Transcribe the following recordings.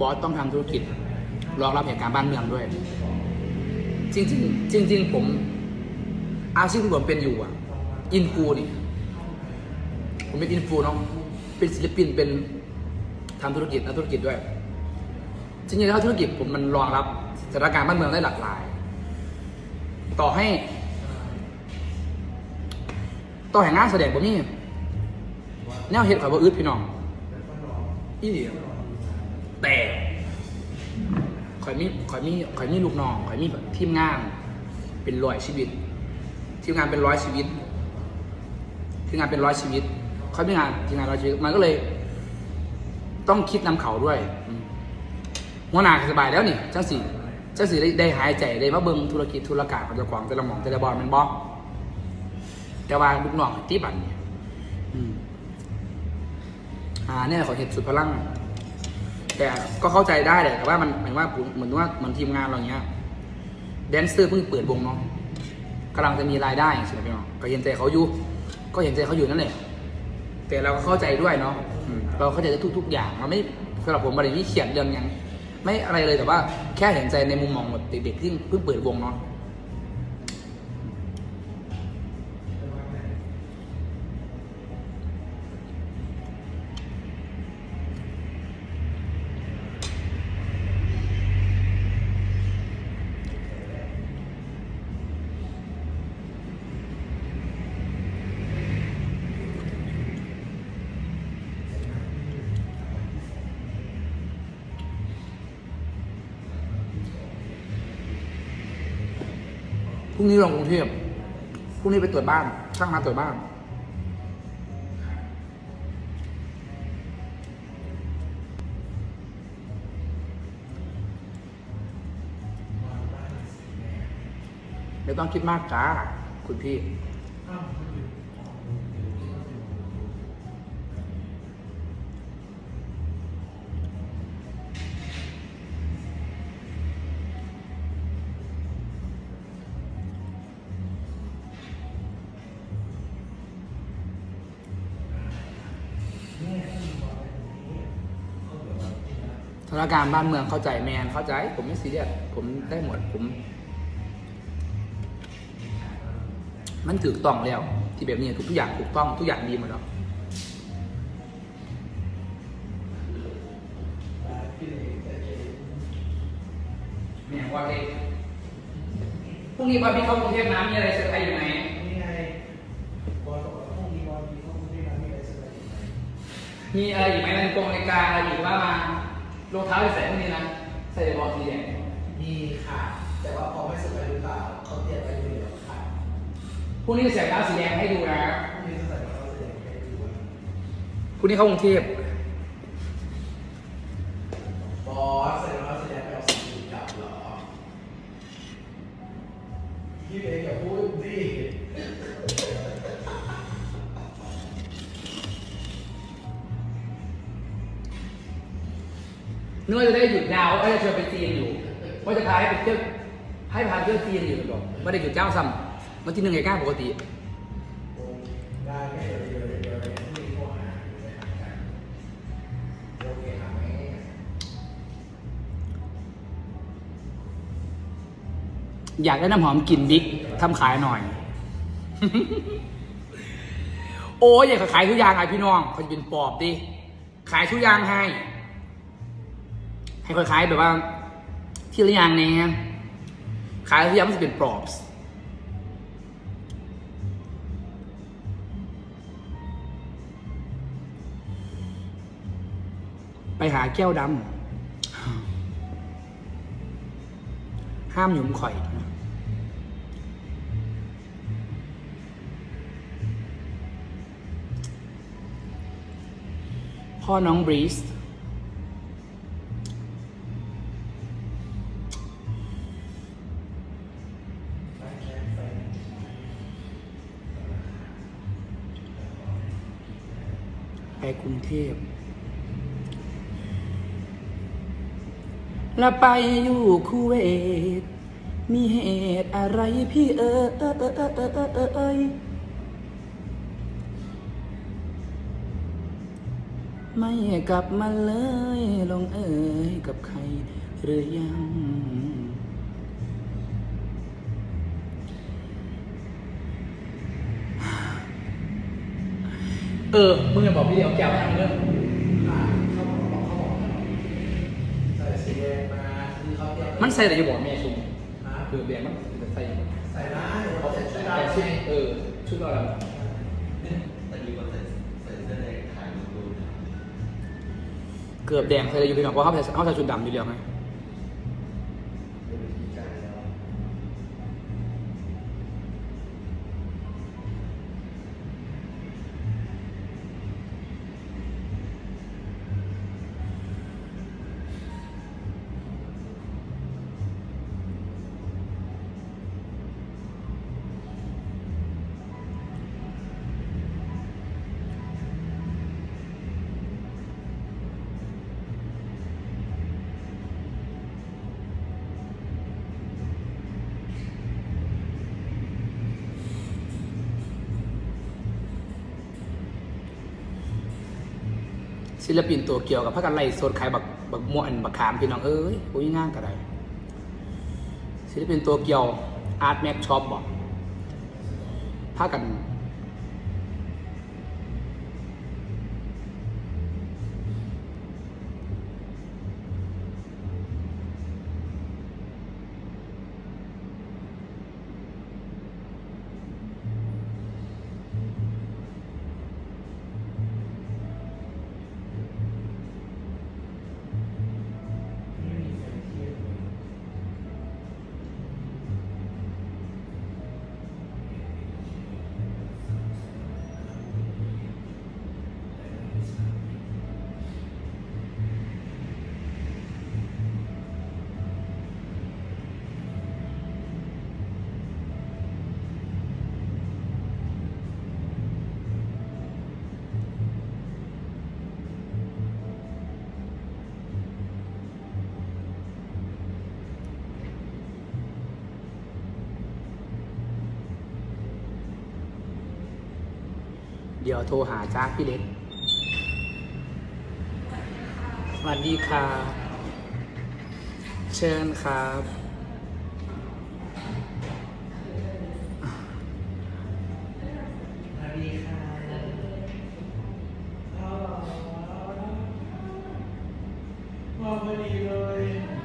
บอสต้องทำธุรกิจรองรับเหตุการณ์บ้านเมืองด้วย จริงจริงๆจริงๆผมอาชีพที่ผมเป็นอยู่อะอินฟูนี่ผมเป็นอินฟูเนาะเป็นศิลปินเป็นทำธุรกิจนักธุรกิจด้วยจริงๆแล้วธุรกิจผมมันรองรับสถานการณ์บ้านเมืองได้หลากหลาย ต่อให้ ต่อแห่งงานแสดงผมนี่แนวเฮ็ดข่อยบ่อึดพี่น้องอีหลี แต่ข่อยมีข่อยมีข่อยมีลูกน้องข่อยมีแบบทีมงาน เป็นร้อยชีวิต ทีมงานเป็นร้อยชีวิต ทีมงานเป็นร้อยชีวิตเขามีงานทีมงานร้อยชีวิตมันก็เลย ต้องคิดนำเขาด้วยหัวหน้าสบายแล้วนี่จังสี่จังสี่ได้ได้หายใจได้มาเบิ่งธุรกิจธุรการของเจ้าของแต่ละหมองแต่ละบอลมันบอกแต่ว่าลูกน้องตีบันเนี่ยอ่าเนี่ยขอเหตุสุดพลัง แต่ก็เข้าใจได้แหละแต่ว่ามันหมายว่าเหมือนว่าเหมือนทีมงานเราเนี้ยแดนเซอร์เพิ่งเปิดวงเนาะกำลังจะมีรายได้ใช่ไหมพี่น้องก็เห็นใจเขาอยู่ ก็เห็นใจเขาอยู่นั่นแหละแต่เราก็เข้าใจด้วยเนาะเราเข้าใจทุก ๆ อย่างเราไม่สำหรับผมประเด็นที่เขียนเรื่องยังไม่อะไรเลยแต่ว่าแค่เห็นใจในมุมมองแบบเด็กๆที่เพิ่งเปิดวงเนาะ รุ่งนี้ลงกรุงเทพพรุ่งนี้ไปตรวจบ้าน ช่างมาตรวจบ้าน ไม่ต้องคิดมากจ้า คุณพี่ สถานการณ์บ้านเมืองเข้าใจแมนเข้าใจ ผมไม่ซีเรียสผมได้หมดผม มันถูกต้องแล้ว ที่แบบนี้ทุกทุกอย่างถูกต้องทุกอย่างดีหมดแล้วเนี่ยว่าเองพรุ่งนี้บาร์บี้เข้ากรุงเทพน้ำมีอะไรเซอร์ไพรส์อยู่ไหมนี่ไงบอลบอกว่าพรุ่งนี้บอลมีข้อมูลที่ทำให้ได้สบายใจมีอะไรอีกไหมนาฬิกนิกาอะไรอีกว่ามา รองเท้าที่ใส่พวกนี้นะใส่บอลสีแดงมีค่ะ แต่ว่าพอไม่สบายหรือเปล่าเขาเตรียมไปดูเดี๋ยวค่ะพรุ่งนี้จะใส่รองเท้าสีแดงให้ดูนะพรุ่งนี้จะใส่รองเท้าสีแดงให้ดูว่าพรุ่งนี้เข้ากรุงเทพบอสใส่รองเท้าสีแดงไปเอาสีอื่นกลับเหรอพี่เล็กอย่าพูดดิ นึกว่าจะได้หยุดยาวว่าจะเชิญไปจีนอยู่ว่าจะพาให้ไปเที่ยวให้พาเที่ยวจีนอยู่หรอกไม่ได้หยุดเจ้าซ้ำวันที่หนึ่งไงก้าปกติได้แค่เดี๋ยวปกันโอเคหาไหมอยากได้น้ำหอมกลิ่นบิ๊กทำขายหน่อย โอ้ยอยากขายทุกอย่างไงพี่น้องเขาจะเป็นปอบดิ ขายทุกอย่างให้ ให้ค่อยขายแบบว่า ที่ละอย่างเนี่ยขายทุกอย่างมันจะเป็นปอบไปหาแก้วดำห้ามหยุมข่อยพ่อน้องบรีส กรุงเทพแล้วไปอยู่คูเวต มีเหตุอะไรพี่เอ๋ยไม่กลับมาเลยลงเอ่ยกับใครหรือยัง เออ มึงอย่าบอกพี่เดียวแก้วนะเรื่องอ่าเขาบอกเขาบอกใส่สีแดงมันใส่อะไรอยู่บอกแม่ชุมคือแบงมันใส่ใส่ได้เขาใส่ชุดแต่ดำชุดไงเออ ชุดอะไรแต่มีคนใส่ใส่เสื้อแดงถ่ายรูปเกือบแดงใส่อะไรอยู่พี่น้องเพราะเขาใส่เขาใส่ชุดดำอยู่แล้วไง ศิลปินตัวเกี่ยวกับพระกันไล่โซนขายบักบักมวนบักขามพี่น้องเอ้ยโอ้ยง่างกันไดศิลปินตัวเกี่ยวอาร์ตแม็กช็อปบอกพากัน ดี๋ยวโทรหาจ้าพี่เล็กสวัสดีครับเชิญครับสวัส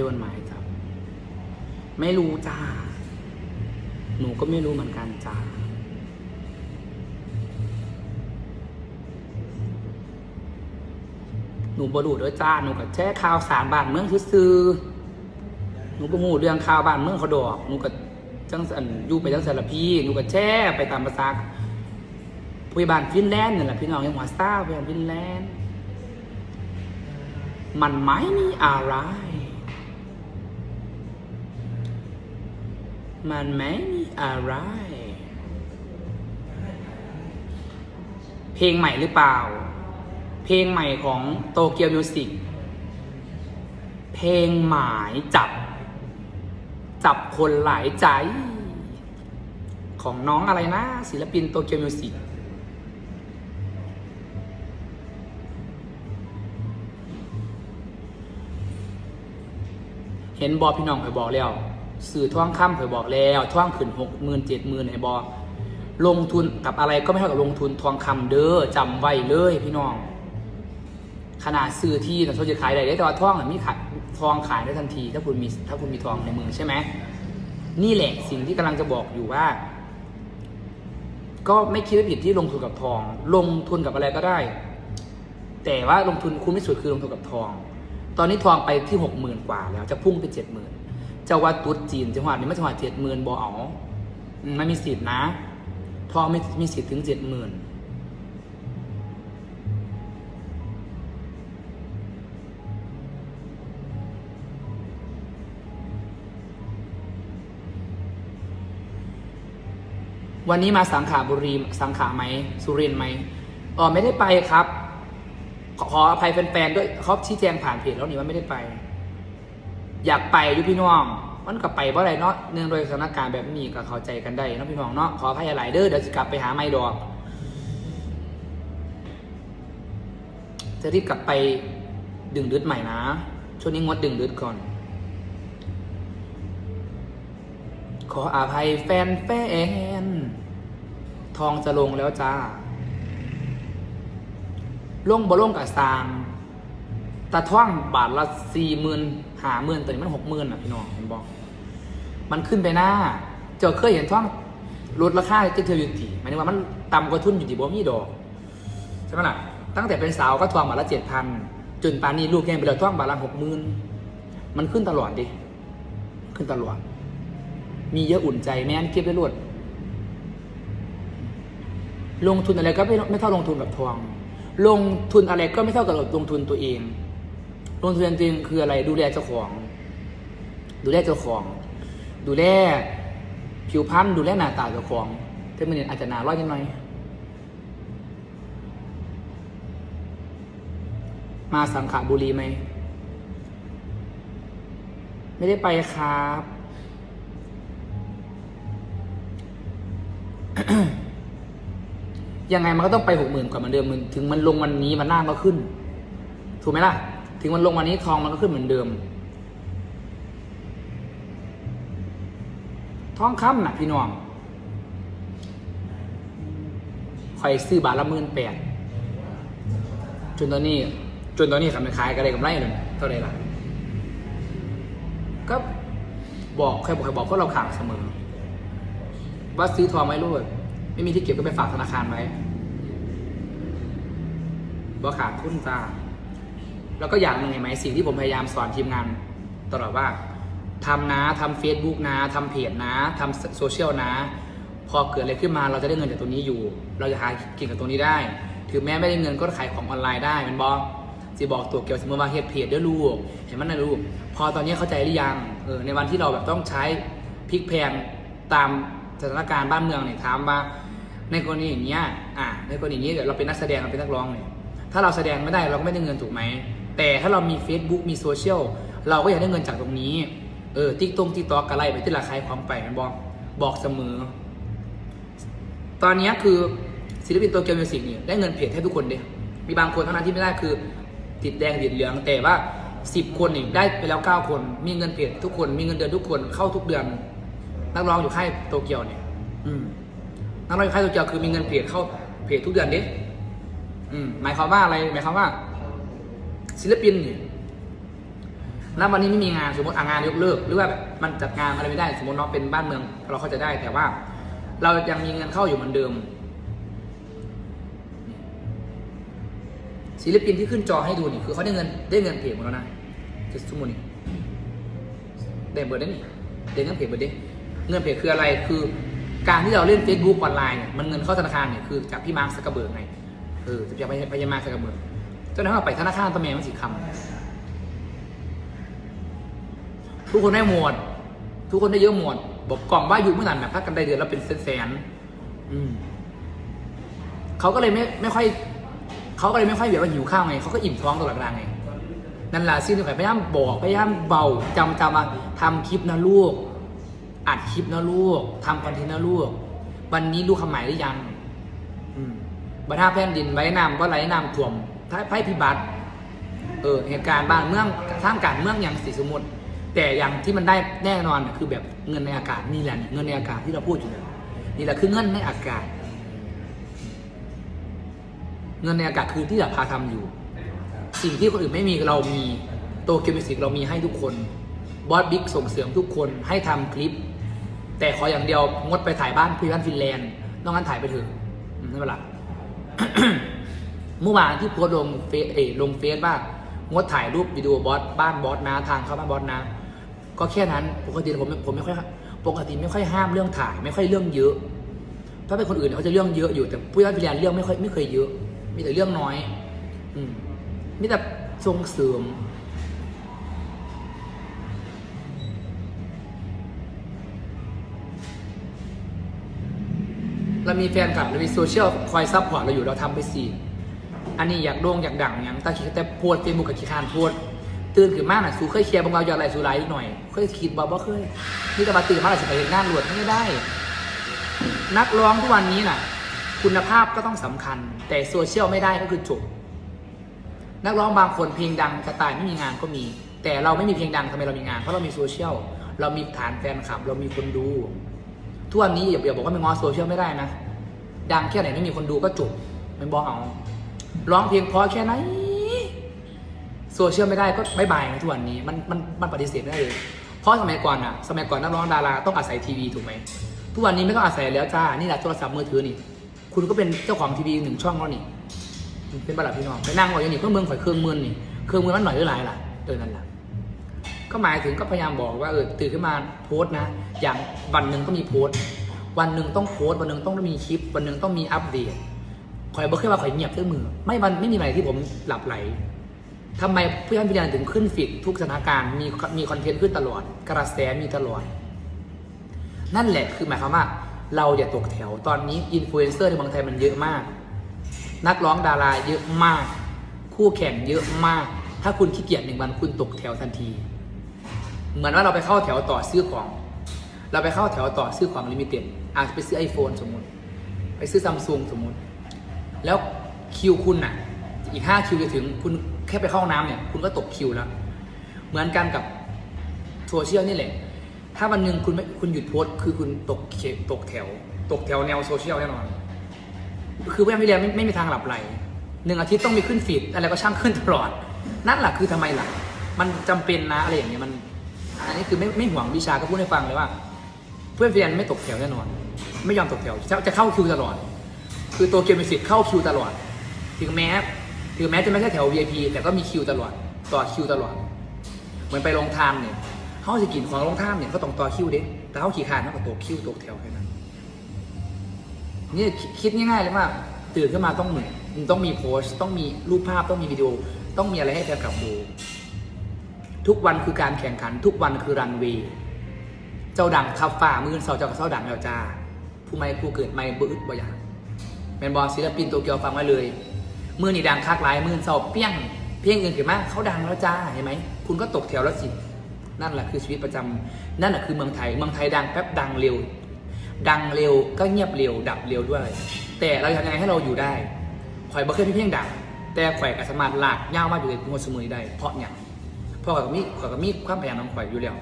โดนหมายจับ ไม่รู้จ้า หนูก็ไม่รู้เหมือนกันจ้าหนูบรูด้วยจ้า หนูก็แช่ข่าวสารบ้านเมืองซื้อหนูก็หูเรื่องข่าวบ้านเมืองเขาดอก หนูก็จังสันอยู่ไปจังสันละพี่ หนูก็แช่ไปตามภาษาผู้ใหญ่บ้านฟินแลนด์นี่แหละพี่น้องยังหัวซ่าผู้ใหญ่บ้านฟินแลนด์มันไม่มีอะไร มันไม่มีอะไร เพลงใหม่หรือเปล่า เพลงใหม่ของโตเกียวมิวสิกเพลงหมายจับ จับคนหลายใจ ของน้องอะไรนะ ศิลปินโตเกียวมิวสิกเห็นบอพี่น้องเคยบอกแล้ว สื่อท่องค่ำเคยบอกแล้วท่องขึ้นหกหมื่นเจ็ดหมื่นไอ้บอลงทุนกับอะไรก็ไม่เท่ากับลงทุนทองคำเด้อจำไว้เลยพี่น้อง ขนาดซื้อที่นะเขาจะขายได้แต่ว่าทองมีขายทองขายได้ทันที ถ้าคุณมีถ้าคุณมีทองในมือใช่ไหมนี่แหละสิ่งที่กำลังจะบอกอยู่ว่า ก็ไม่คิดว่าผิดที่ลงทุนกับทอง ลงทุนกับอะไรก็ได้ แต่ว่าลงทุนคุ้มที่สุดคือลงทุนกับทอง ตอนนี้ทองไปที่หกหมื่นกว่าแล้วจะพุ่งไปเจ็ดหมื่น เจ้าว่าตุ๊ดจีนจังหวัดนี้ไม่จังหวัดเจ็ดหมื่นบ่เอาอืมมันมีสิทธินะทองมีมีสิทธิ์ถึงเจ็ดหมื่นวันนี้มาสังขาบุรีสังขาไหมสุรินทร์ไหมเออไม่ได้ไปครับขอขออภัยแฟนๆด้วยเขาชี้แจงผ่านเพจแล้วนี่ว่าไม่ได้ไป อยากไปอยุพี่น้อง มันก็ไปเพราะอะไรเนาะเนื่องโดวยสถานการณ์แบบนี้ก็เข้าใจกันได้เนาะพี่น้องเนาะขออภัยหลายเด้อเดี๋ยวจะกลับไปหาไม่ดอก จะรีบกลับไปดึงดึดใหม่นะ ช่วงนี้งดดึงดึดก่อน ขออภัยแฟนแฟนๆทองจะลงแล้วจ้าลงบ่ลงกับซางตาท่องบาทละสี่หมื่น หาหมื่นตอนนี้มันหกหมื่นอะพี่น้องผมบอก มันขึ้นไปหน้า เจ้าเคยเห็นท่องลดราคาจะเทออยู่ตีหมายถึงว่ามันต่ำกว่าทุนอยู่ที่บ่มีดอกใช่ไหมล่ะตั้งแต่เป็นสาวก็ทองบาทละเจ็ดพันจนปานนี้ลูกแกงไปแล้วท่องบาทละหกหมื่นมันขึ้นตลอดดิขึ้นตลอด มีเยอะอุ่นใจแม่นเก็บได้รวดลงทุนอะไรก็ไม่ไม่เท่าลงทุนแบบทอง ลงทุนอะไรก็ไม่เท่ากับลงทุนตัวเอง ลงทุนจริงคืออะไรดูแลเจ้าของ ดูแลเจ้าของ ดูแลผิวพรรณดูแลหน้าตาเจ้าของเทมันเนี่ยอาจจะหนาร้อยนิดหน่อย มาสังขบุรีไหม ไม่ได้ไปครับยังไงมันก็ต้องไปหกหมื่นกว่าเหมือนเดิมมันถึงมันลงวันนี้มันหน้าก็ขึ้น ถูกไหมล่ะ ถึงมันลงวันนี้ทองมันก็ขึ้นเหมือนเดิม ทองคำนะพี่น้องคอยซื้อบาทละหมื่นแปดจนตอนนี้ จนตอนนี้ทำเป็นขายก็ได้กำไรเลยเท่าไรล่ะ ก็บอกใครบอกใครบอกพวกเราข่าวเสมอ ว่าซื้อทองไว้รูดไม่มีที่เก็บก็ไปฝากธนาคารไว้บ่ขาดทุนจ้า แล้วก็อย่างหนึ่งเห็นไหมสิ่งที่ผมพยายามสอนทีมงานตลอดว่าทำนะทำเฟซบุ๊กนะทำเพจนะทำโซเชียลนะ พอเกิดอะไรขึ้นมาเราจะได้เงินจากตรงนี้อยู่ เราจะหากินกับตรงนี้ได้ ถึงแม้ไม่ได้เงินก็ขายของออนไลน์ได้มันบอกจะบอกตัวเกี่ยวสมมติว่าเฮ็ดเพจด้วยลูกเห็นมันนะลูกพอตอนนี้เข้าใจหรือยังเออในวันที่เราแบบต้องใช้พลิกแพงตามสถานการณ์บ้านเมืองเนี่ยถามว่า ในกรณีอย่างเงี้ยอ่าในกรณีอย่างนี้เดี๋ยวเราเป็นนักแสดงเราเป็นนักร้องเนี่ยถ้าเราแสดงไม่ได้เราก็ไม่ได้เงินถูกไหม แต่ถ้าเรามี Facebook มีโซเชียลเราก็อยากได้เงินจากตรงนี้ เออติ๊กตงติ๊กตอกกระไรไปที่ราคาความไปมันบอกบอกเสมอ ตอนนี้คือศิลปินตัวเกียวมิวสิกเนี่ยได้เงินเพจให้ทุกคนเด้มีบางคนเท่านั้นที่ไม่ได้คือ ติดแดงติดเหลืองแต่ว่าสิบคนนี่ได้ไปแล้วเก้าคน มีเงินเพจทุกคนมีเงินเดือนทุกคนเข้าทุกเดือน นักร้องอยู่ค่ายโตเกียวเนี่ยอืมนักร้องอยู่ค่ายโตเกียวคือมีเงินเพจเข้าเพจทุกเดือนเด้อืมหมายความว่าอะไรหมายความว่า ศิลปินเนี่ยณวันนี้ไม่มีงานสมมติงานยกเลิก หรือว่ามันจัดงานอะไรไม่ได้ สมมติเนาะเป็นบ้านเมือง เราเข้าใจได้ แต่ว่า เรายังมีเงินเข้าอยู่เหมือนเดิม ศิลปินที่ขึ้นจอให้ดูนี่คือเขาได้เงินได้เงินเพจหมดแล้วนะจะสมมตินี่ได้เบิร์ได้นี่ได้เงินเพจเบิร์ดได้เงินเพจคืออะไรคือการที่เราเล่น Facebook ออนไลน์เนี่ยมันเงินเข้าธนาคารเนี่ยคือจากพี่มาร์คซักกระเบิร์กไงเออจากพี่พยามาร์คซักกระเบิร์ก จนถ้าเราไปธนาคารตะเมมันสิคำทุกคนได้หมดทุกคนได้เยอะหมดบอกกล่องว่าอยู่เมื่อไหร่แบบพักกันได้เดือนแล้วเป็นแสนๆอืมเขาก็เลยไม่ไม่ค่อยเขาก็เลยไม่ค่อยแบบว่าหิวข้าวไงเขาก็อิ่มท้องตลอดเวลาไงนั่นแหละสิ่งที่ผมพยายามบอกพยายามเบาจำจำมาทำคลิปนะลูกอัดคลิปนะลูกทำคอนเทนต์นะลูก วันนี้ลูกคำหมายหรือยังอืมบัท่าแผ่นดินไว้น้ำว่าไรน้ำท่วม ท้ายไพ่พิบัติเออเหตุการณ์บ้านเมืองสร้างการเมืองอย่างสิสมมติ แต่อย่างที่มันได้แน่นอนน่ะคือแบบเงินในอากาศนี่แหละเงินในอากาศที่เราพูดอยู่นี่แหละคือเงินในอากาศ เงินในอากาศคือที่เราพาทำอยู่ สิ่งที่คนอื่นไม่มีเรามีโตเกียวมิวสิกเรามีให้ทุกคนบอสบิ๊กส่งเสริมทุกคนให้ทำคลิป แต่ขออย่างเดียวงดไปถ่ายบ้านพี่บ้านฟินแลนด์นอกนั้นถ่ายไปเถอะอืมไม่เป็นไร เมื่อวานที่โพสลงเฟซเอยลงเฟซว่างดถ่ายรูปวิดีโอบอสบ้านบอสนะทางเข้าบ้านบอสนะ ก็แค่นั้นปกติผมผมไม่ค่อยปกติไม่ค่อยห้ามเรื่องถ่าย ไม่ค่อยเรื่องเยอะ ถ้าเป็นคนอื่นเขาจะเรื่องเยอะอยู่แต่ผู้ย่าพิเรียนเรื่องไม่ค่อยไม่เคยเยอะ มีแต่เรื่องน้อย อืมมีแต่ส่งเสริมเรามีแฟนคลับเรามีโซเชียลคอยซัพพอร์ตเราอยู่เราทำไปสิ อันนี้อยากโด่งอยากดังอย่างตาคิดแต่โพสเฟซบุ๊กกับขี้คานโพสตื่นขึ้นมาน่ะสูเคยเคลียร์บางเราอยอะไรสูไลหน่อย เคยคิดบอกว่เคยนี่แต่มาตื่นมาหลายสิไปเห็นงานหลวดไม่ได้ นักร้องทุกวันนี้น่ะ คุณภาพก็ต้องสำคัญ แต่โซเชียลไม่ได้ก็คือจบนักร้องบางคนเพลงดังจะตายไม่มีงานก็มี แต่เราไม่มีเพลงดังทำไมเรามีงาน เพราะเรามีโซเชียลเรามีฐานแฟนคลับ เรามีคนดูทุกวันนี้อย่าบอกว่าไม่งอโซเชียลไม่ได้นะดังแค่ไหนไม่มีคนดูก็จบมันบอกเอา ร้องเพลงเพราะแค่ไหนโซเชียลไม่ได้ก็บายบายนะทุกวันนี้มันมันมันปฏิเสธไม่ได้เลยเพราะสมัยก่อนอะสมัยก่อนนักร้องดาราต้องอาศัยทีวีถูกไหมทุกวันนี้ไม่ต้องอาศัยแล้วจ้านี่แหละโทรศัพท์มือถือนี่ คุณก็เป็นเจ้าของทีวีหนึ่งช่องแล้วนี่เป็นบัลลังพี่น้องไปนั่งรออยู่นี่เพื่อเมืองข่อยเครื่องมือนี่เครื่องมือมันหน่อยหรือหลายล่ะเออนั่นแหละก็หมายถึงก็พยายามบอกว่าเออตื่นขึ้นมาโพสต์นะ อย่างวันหนึ่งก็มีโพสต์ วันหนึ่งต้องโพสต์วันหนึ่งต้องมีคลิป วันหนึ่งต้องมีอัปเดต ข่อยบอกแค่ว่าข่อยเงียบเครื่องมือ ไม่มันไม่มีอะไรที่ผมหลับไหลทำไมผู้ยันพิจารณาถึงขึ้นฟิตทุกสถานการณ์มีมีคอนเทนต์ขึ้นตลอด กระแสมีตลอด นั่นแหละคือหมายความว่า เราอย่าตกแถวตอนนี้อินฟลูเอนเซอร์ในเมืองไทยมันเยอะมาก นักร้องดาราเยอะมาก คู่แข่งเยอะมาก ถ้าคุณขี้เกียจหนึ่งวันคุณตกแถวทันที เหมือนว่าเราไปเข้าแถวต่อซื้อของ เราไปเข้าแถวต่อซื้อของลิมิเต็ดอาจจะไปซื้อ iPhone สมมติ ไปซื้อซัมซุงสมมติ แล้วคิวคุณน่ะ อีกห้าคิวจะถึงคุณแค่ไปเข้าห้องน้ำเนี่ยคุณก็ตกคิวแล้ว เหมือนกันกับโซเชียลนี่แหละ ถ้าวันหนึ่งคุณไม่คุณหยุดโพสต์คือคุณตกเขตกแถว ตกแถวแนวโซเชียลแน่นอน คือพี่อมพี่เรียนไม่ไม่มีทางหลับไหลหนึ่งอาทิตย์ต้องมีขึ้นฟีดอะไรก็ช่างขึ้นตลอด นั่นแหละคือทำไมล่ะ มันจำเป็นนะอะไรอย่างเงี้ยมัน อันนี้คือไม่ไม่ห่วงวิชาก็พูดให้ฟังเลยว่า เพื่อนเรียนไม่ตกแถวแน่นอน ไม่ยอมตกแถวจะจะเข้าคิวตลอด คือตัวเกมมิสิตเข้าคิวตลอด ถึงแม้ถึงแม้จะไม่ใช่แถว VIP แต่ก็มีคิวตลอด ต่อคิวตลอด เหมือนไปลงทานเนี่ยเขาจะกินของลงทานเนี่ยก็ต้องต่อคิวเด้แต่เขาขี่ขานเขาก็ตกคิวตกแถวแค่นั้น นี่คิดง่ายๆเลยว่าตื่นขึ้นมาต้องหนึ่งต้องมีโพสต์ต้องมีรูปภาพต้องมีวิดีโอ ต้องมีอะไรให้แฟนคลับดูทุกวันคือการแข่งขัน ทุกวันคือรันเวย์เจ้าดังขับฝ่ามือเสาเจ้ากับเสาดังแล้วจ้าผู้ไม่ผู้เกิดไม่บื้อบ่อยาง แมนบอลศิลปินโตเกียวฟังไว้เลยมือนี่ดังคักหลายมือเสาเปี้ยง เพียงอื่นขึ้นมาเขาดังแล้วจ้าเห็นไหมคุณก็ตกแถวแล้วสินั่นแหละคือชีวิตประจำนั่นแหละคือเมืองไทยเมืองไทยดังแป๊บดังเร็ว ดังเร็วก็เงียบเร็ว ดับเร็วด้วย แต่เราทำยังไงให้เราอยู่ได้ข่อยบ่เคยมีเพียงดังแต่ข่อยกับสามารถลากย่าวมาอยู่ในงวดสมุยได้เพราะอย่างเพราะข่อยก็มีข่อยก็มีความพยายามของข่อยอยู่แล้ว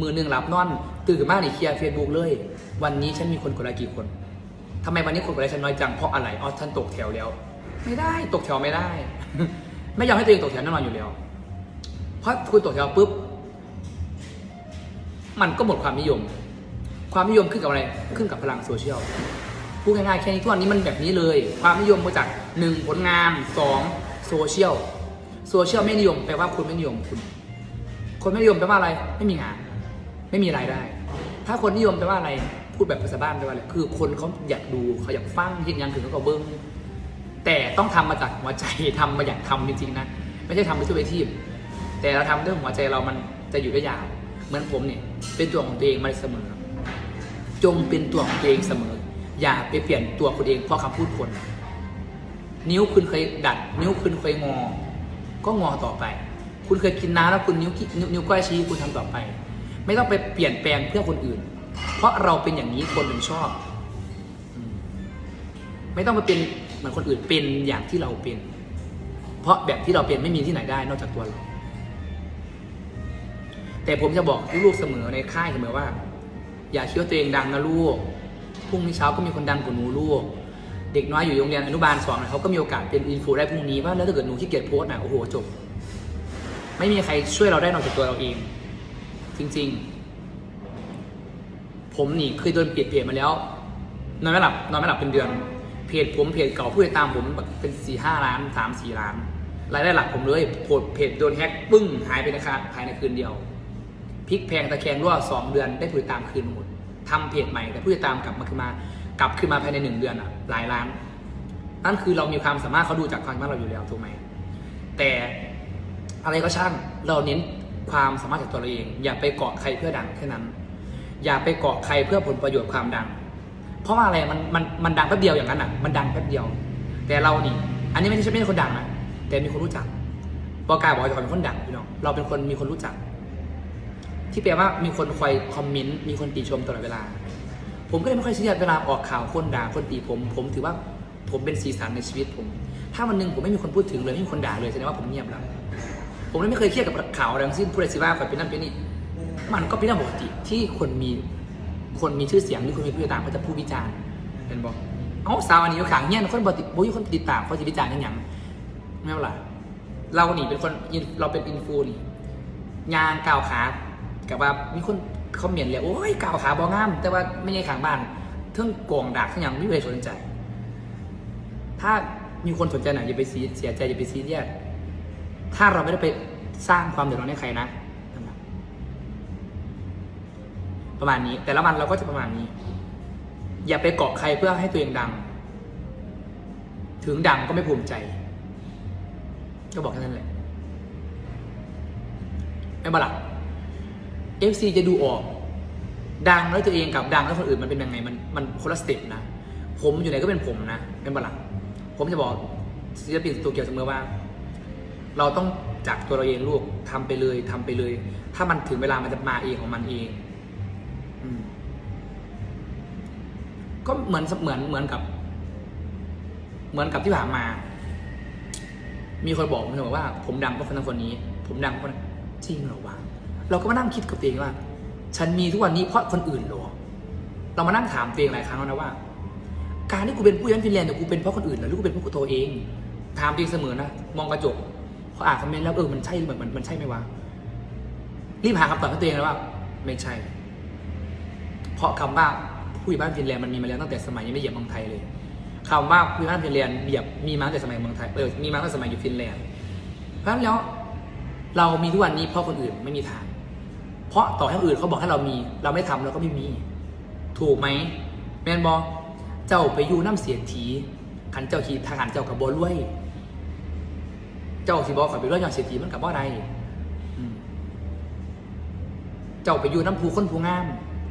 มือหนึ่งหลับนอน ตื่นขึ้นมาในเคลียร์เฟซบุ๊กเลย วันนี้ฉันมีคนกดไลค์กี่คน ทำไมวันนี้คนกดไลค์ฉันน้อยจังเพราะอะไรอ๋อฉันตกแถวแล้ว ไม่ได้ตกแถวไม่ได้ ไม่ยอมให้ตัวเองตกแถวแน่นอนอยู่แล้ว เพราะคุณตกแถวปุ๊บมันก็หมดความนิยม ความนิยมขึ้นกับอะไรขึ้นกับพลังโซเชียลพูดง่ายๆแค่นี้ทุกวันนี้มันแบบนี้เลย ความนิยมมาจากหนึ่งผลงานสองโซเชียลโซเชียลไม่นิยมแปลว่าคุณไม่นิยมคุณ คนไม่นิยมแปลว่าอะไร ไม่มีงาน ไม่มีรายได้ ถ้าคนนิยมแปลว่าอะไร พูดแบบภาษาบ้านแปว่าอะไรคือคนเขาอยากดูเขาอยากฟังเห็นงานถึงเขาก็เบิ้งแต่ต้องทำมาจากหัวใจทำมาอยากทำจริงๆนะไม่ใช่ทำไปช่วยไปทีบแต่เราทำด้วยหัวใจเรามันจะอยู่ได้ยาวเหมือนผมเนี่ยเป็นตัวของตัวเองมาเสมอ จงเป็นตัวของตัวเองเสมอ อย่าไปเปลี่ยนตัวคุณเองเพราะคำพูดคน นิ้วคุณเคยดัด นิ้วคุณเคยงอ ก็งอต่อไป คุณเคยกินน้ำแล้วคุณนิ้วกี้นิ้วนิ้วก้อยชี้คุณทำต่อไป ไม่ต้องไปเปลี่ยนแปลงเพื่อคนอื่น เพราะเราเป็นอย่างนี้คนถึงชอบ ไม่ต้องไปเป็นเหมือนคนอื่นเป็นอย่างที่เราเป็น เพราะแบบที่เราเป็นไม่มีที่ไหนได้นอกจากตัวเรา แต่ผมจะบอกลูกๆเสมอในค่ายเสมอว่า อย่าคิดว่าตัวเองดังนะลูกพรุ่งนี้เช้าก็มีคนดังกว่าหนูลูก เด็กน้อยอยู่โรงเรียนอนุบาลสองเขาก็มีโอกาสเป็นอินฟูได้พรุ่งนี้ว่าแล้วถ้าเกิดหนูขี้เกียจโพสต์นะโอ้โหจบ ไม่มีใครช่วยเราได้นอกจากตัวเราเอง จริง ๆ ผมนี่เคยโดนเปลี่ยนเพจมาแล้วนอนไม่หลับนอนไม่หลับเป็นเดือน เพจผมเพจเก่าผู้ติดตามผมเป็นสี่ห้าล้านสามสี่ล้านรายได้หลักผมเลยโพดเพจโดนแฮ็กปึ้งหายไปนะครับภายในคืนเดียวพลิกแพงตะแคงรั่วสองเดือนได้ผู้ติดตามคืนหมดทำเพจใหม่แต่ผู้ติดตามกลับมาคืนมากลับคืนมาภายในหนึ่งเดือนอะหลายล้านนั่นคือเรามีความสามารถเขาดูจากความสามารถเราอยู่แล้วถูกไหมแต่อะไรก็ช่างเราเน้นความสามารถจากตัวเราเอง อย่าไปเกาะใครเพื่อดังแค่นั้น อย่าไปเกาะใครเพื่อผลประโยชน์ความดัง เพราะว่าอะไรมันมันมันดังแป๊บเดียวอย่างนั้นอะมันดังแป๊บเดียว แต่เรานี่ อันนี้ไม่ใช่ไม่ใช่คนดังนะแต่มีคนรู้จักบอกการบอกว่าจะเป็นคนดังพี่น้องเราเป็นคนมีคนรู้จัก ที่แปลว่ามีคนคอยคอมเมนต์มีคนติชมตลอดเวลา ผมก็เลยไม่ค่อยเรียสเวลาออกข่าวคนด่าคนตีผม ผมถือว่าผมเป็นสีสันในชีวิตผม ถ้าวันหนึ่งผมไม่มีคนพูดถึงเลยไม่มีคนด่าเลยแสดงว่าผมเงียบแล้วผมเลยไม่เคยเครียดกับข่าวอะไรทั้งสิ้นพูดอะไรสิว่าข่อยเป็นนั่นเป็นนี่ มันก็เป็นเรื่องปกติที่คนมีคนมีชื่อเสียงหรือคนมีผู้ติดตามเขาจะพูดวิจารณ์เป็นบอกเอ้าสาวอันนี้ขังเงี้ยคนบติบุ้ยคนติดตามเขาจะวิจารณ์ยังหยังไม่เป็นไรเราหนีเป็นคนเราเป็นอินฟูนี่ยางกาวขากับว่ามีคนเขาเหมียนเลยโอ้ยกาวขาบองาม แต่ว่าไม่ใช่ขางบ้านเทิงโกงดักทั้งอย่างไม่มีใครสนใจ ถ้ามีคนสนใจหน่อยอย่าไปเสียใจอย่าไปซีเรียสถ้าเราไม่ได้ไปสร้างความเดือดร้อนให้ใครนะ ประมาณนี้ แต่ละวันเราก็จะประมาณนี้ อย่าไปเกาะใครเพื่อให้ตัวเองดัง ถึงดังก็ไม่ภูมิใจ ก็บอกแค่นั้นแหละไม่บลักเอฟซีจะดูออก ดังแล้วตัวเองกับดังแล้วคนอื่นมันเป็นยังไงมันมันคนละสเต็ปนะผมอยู่ไหนก็เป็นผมนะเป็นบลักผมจะบอกศิลปินตัวเกี่ยวเสมอว่า เราต้องจากตัวเราเองลูกทำไปเลยทำไปเลย ถ้ามันถึงเวลามันจะมาเองของมันเอง ก็เหมือนเหมือนเหมือนกับ เหมือนกับที่ผ่านมา มีคนบอกผมบอกว่า ผมดังเพราะคนนั้นคนนี้ ผมดังเพราะจริงเหรอวะเราก็มานั่งคิดกับตัวเองว่า ฉันมีทุกวันนี้เพราะคนอื่นหรอเรามานั่งถามตัวเองหลายครั้งแล้วนะว่า การที่กูเป็นผู้ยันฟินแลนด์เนี่ยกูเป็นเพราะคนอื่นเหรอหรือกูเป็นเพราะกูตัวเอง ถามตัวเองเสมอนะมองกระจกพออ่านคอมเมนต์แล้วเออมันใช่เหมือนมันมันใช่ไหมวะรีบหาคำตอบให้ตัวเองเลยว่า ไม่ใช่ เพราะคำว่าผู้ใหญ่บ้านฟินแลนด์มันมีมาแล้วตั้งแต่สมัยยังไม่เหยียบเมืองไทยเลยคำว่าผู้ใหญ่บ้านฟินแลนด์เหยียบมีมาตั้งแต่สมัยเมืองไทยเออมีมาตั้งแต่สมัยอยู่ฟินแลนด์เพราะฉะนั้นแล้วเรามีทุกวันนี้เพราะคนอื่นไม่มีทาง เพราะต่อให้คนอื่นเขาบอกให้เรามี เราไม่ทำเราก็ไม่มี ถูกไหมแมนบอเจ้าไปอยู่น้ำเสียทีขันเจ้าขีทหารเจ้ากับบอรวย เจ้าสิบอกขอยไปรวยอย่างเสียทีมันกับว่าใดอืมเจ้าไปอยู่น้ำผูคนผูงาม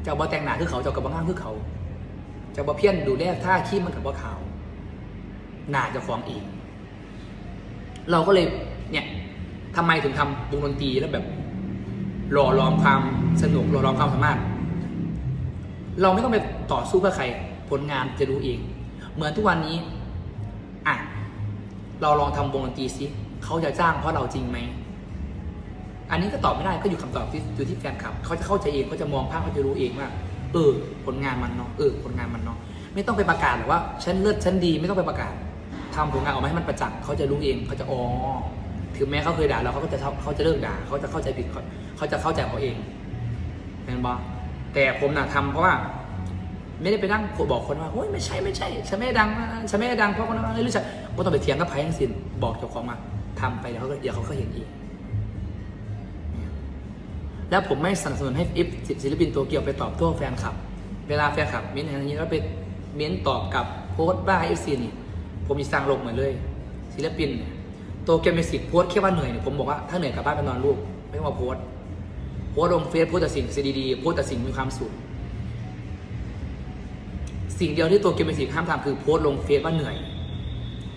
เจ้าบ่แต่งหน้าคือเขาเจ้ากับบ่งามคือเขาเจ้าบ่เพี้ยนดูแลท่าขี้มันกับบ่ขาวหน้าจะฟ้องเองเราก็เลยเนี่ยทำไมถึงทำวงดนตรีแล้วแบบหล่อล้อมความสนุกหล่อล้อมความสามารถ เราไม่ต้องไปต่อสู้เพื่อใคร ผลงานจะดูเอง เหมือนทุกวันนี้อะเราลองทำวงดนตรีซิเขาจะจ้างเพราะเราจริงไหม อันนี้ก็ตอบไม่ได้ก็อยู่คำตอบที่อยู่ที่แฟนคลับเขาจะเข้าใจเองเขาจะมองภาพเขาจะรู้เองว่า เออ ผลงานมันเนาะเออผลงานมันเนาะไม่ต้องไปประกาศหรอกว่าฉันเลิศฉันดีไม่ต้องไปประกาศทำผลงานออกมาให้มันประจักษ์เขาจะรู้เองเขาจะอ๋อถึงแม้เขาเคยด่าเราเขาก็จะเขาจะเลิกด่าเขาจะเข้าใจผิดเขาาจะเข้าใจเขาเองเป็นบอแต่ผมน่ะทำเพราะว่า ไม่ได้ไปนั่งบอกคนว่าโอ้ยไม่ใช่ไม่ใช่ฉันไม่ได้ดังฉันไม่ได้ดังเพราะคนนั้นหรือฉันไม่ต้องไปเถียงกับไพ่ทั้งสิ้นบอกเจ้าของมาทำไปเดี๋ยวเขาเดี๋ยวเขาก็เห็นเอง แล้วผมไม่สนับสนุนให้อิฟศิลปินตัวเกี่ยวไปตอบโต้แฟนคลับ เวลาแฟนคลับเม้นอย่างนี้แล้วไปเม้นตอบกับโพสต์บ้าเอฟซีนี่ ผมมีสร้างลงเหมือนเลย ศิลปินตัวเกียวมิวสิกโพสต์แค่ว่าเหนื่อยเนี่ยผมบอกว่าถ้าเหนื่อยกลับบ้านไปนอนลูกไม่ต้องมาโพสต์โพสต์ลงเฟซโพสต์แต่สิ่งดีๆโพสต์แต่สิ่งมีความสุขสิ่งเดียวที่ตัวเกมเป็นสิ่งห้ามทำคือโพสต์ลงเฟซว่าเหนื่อย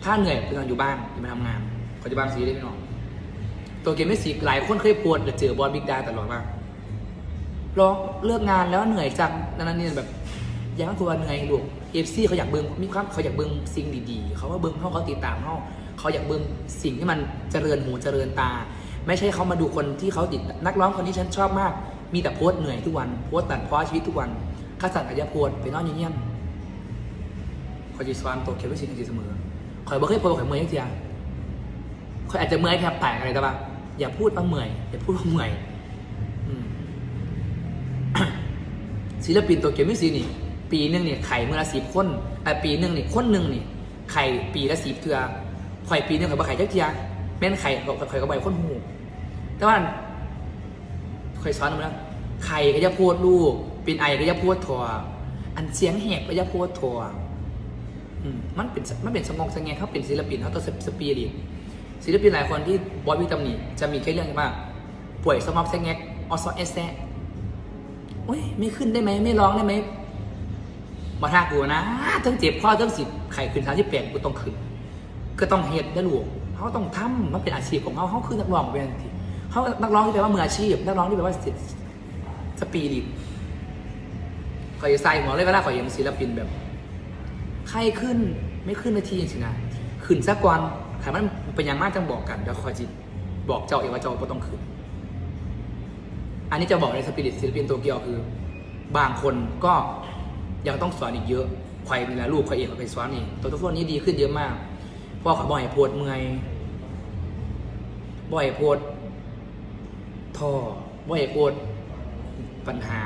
ถ้าเหนื่อยเป็นการอยู่บ้านอย่ามาทำงานขอจะบ้านซีได้ไม่นอน ตัวเกมไม่สีหลายคนเคยโพสต์แต่เจอบอลบิ๊กดาตลอดมากรอเลิกงานแล้วเหนื่อยจังนั่นนี่แบบยังตัวเหนื่อยลูกเอฟซีเขาอยากเบิ้งมีความเขาอยากเบิ้งสิ่งดีๆ เขาว่าเบิ้งเขาเขาติดตามเขาเขาอยากเบิ้งสิ่งที่มันเจริญหูเจริญตา ไม่ใช่เขามาดูคนที่เขาติดนักร้องคนที่ฉันชอบมาก มีแต่โพสเหนื่อยทุกวันโพสตัดเพราะชีวิตทุกวันข้าสั่งอายาโพสไปนอนเงียบๆคอยจีสวานตัวเขียวไว้สิ่งที่เสมอคอยบอกให้พอคอยเมื่อยยังเทียคอยอาจจะเมื่อยแค่แปลกอะไรแต่ว่า อย่าพูดว่าเมื่อยอย่าพูดว่าเมื่อยศิลปินตัวเขียวไม่สีนี่ ปีหนึงเนี่ยไข่เมื่อละสิบคนไอ้ปีหนึงเนี่ยคนหนึ่งนี่ไข่ปีละสิบเทือคอยปีหนึงคอยบ่ไข่จ้าเทียแม่นไข่คอยก็บ่อยคนหูแต่ว่าคอยสอนมันแล้วไข่ก็จะพูดลูกเป็นไอก็จะพูดทัวอันเสียงแหบก็จะพูดทัวมันเป็นมันเป็นสมองสงแงเขาเป็นศิลปินเขาต้องสปีริต ศิลปินหลายคนที่บอยวิตามิจะมีแค่เรื่องที่ว่าป่วยสมองสงแงออสเอสแซโอ้ยไม่ขึ้นได้ไหมไม่ร้องได้ไหมมาท่ากูนะทั้งเจ็บข้อทั้งสิบไข่ขึ้นสามที่แปดกูต้องขึ้น ก็ต้องเฮ็ดได้ลูกเขาต้องทำมันเป็นอาชีพของเขาเขาคือนักร้องเป็นทีเขานักร้องที่แปลว่ามืออาชีพนักร้องที่แปลว่าสปีริตขอยใส่หมอเลยเวลาขอยเห็นศิลปินแบบ ใครขึ้นไม่ขึ้นนาทีจริงๆนะขึ้นสักวัน ถามันเป็นอย่างมากจังบอกกันเดี๋ยวคอยจิบอกเจ้าเองว่าเจ้าก็ต้องขึ้นอันนี้จะบอกในสปิริตศิลปินโตเกียวคือ บางคนก็ยังต้องสอนอีกเยอะใครนี่แหละลูกใครเองก็ไปสอนนี่ตัวทุกคนนี้ดีขึ้นเยอะมากพ่อเขาบ่อยปวดเมื่อยบ่อยปวดท่อบ่อยปวดปัญหา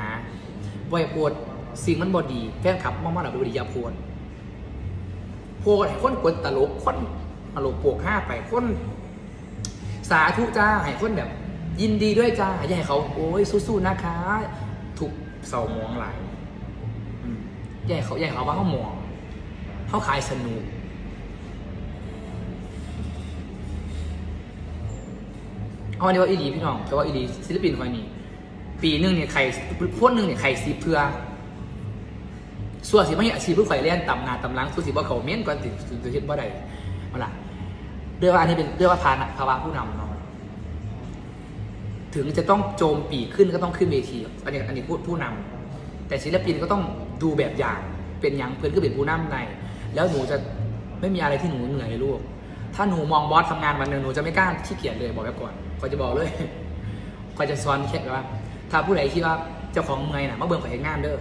บ่อยปวดสิ่งมันบอดีแฟนขับมากๆหน่อยบดียาปวดโพดให้คนกวนตลกคน ตลกโปวกห้าไปคน สาธุจ้าให้คนแบบ ยินดีด้วยจ้าอย่าให้เขาโอ้ยสู้ๆนะคะถูกเสามองหลายอย่าให้เขาอย่าให้เขาว่าเขามองเขาขายสนุกเอาอันนี้ว่าอีดีพี่น้องแต่ว่าอีดีศิลปินคนนี้ ปีหนึ่งเนี่ยใครพ่นหนึ่งเนี่ยใครซีเพื่อส่วนสิไม่อาชีพเพื่อไข่เล่นตำนาตำลังส่วนสิว่าเขาเม้นก่อนถึงถึงจะเห็นว่าใด เอาล่ะเรียกว่าอันนี้เป็นเรียกว่าภานะภาวะผู้นำเนาะถึงจะต้องโจมปีขึ้นก็ต้องขึ้นเวที อันนี้อันนี้พูดผู้นำแต่ศิลปินก็ต้องดูแบบอย่างเป็นอย่างเพื่อนก็เป็นผู้นำใน แล้วหนูจะไม่มีอะไรที่หนูเหนื่อยลูก ถ้าหนูมองบอสทำงานวันหนึ่งหนูจะไม่กล้าขี้เกียจเลยบอกไว้ก่อนก็จะบอกเลยก็จะสอนแค่ว่า ถ้าผู้ใดคิดว่าเจ้าของเมื่อยน่ะมาเบิ่งข่อยเฮ็ดงานเด้อ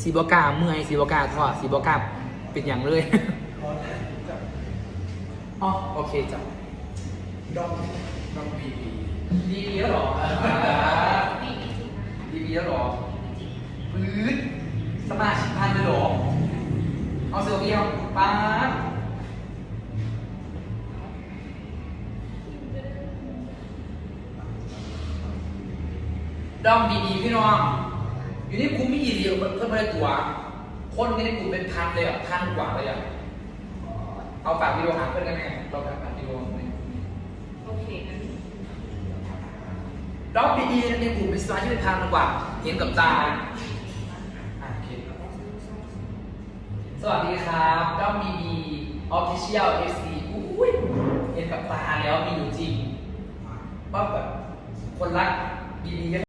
สีบอกาเมื่อยสีบอกาทอสีบอกาเป็นอย่างเลย อนะกับอ๋อโอเคจ้ะดอมดอมบีบีดีแล้วหรอดีแล้วหรอปื๊ดสมาชิกพันเลยหรอเอาเสือเดียวป๊าดดอมดีๆพี่น้องอยู่ในกลุ่มไม่กี่เดียวเพิ่มไปได้ตัว คนในกลุ่มเป็นพันเลยอะพันกว่าเลยอะ เอาฝากวิดีโอหาเพื่อนกันไงเราฝากวิดีโอหน่อยโอเคงั้นด็อกดีๆในกลุ่มเป็นสมาชิกเป็นพันกว่า เห็นกับตาโอเคสวัสดีครับด็อกดีดีออฟฟิเชียลเอซีอุ้ยเห็นกับตาแล้วมีอยู่จริงว่าแบบคนรักดีๆ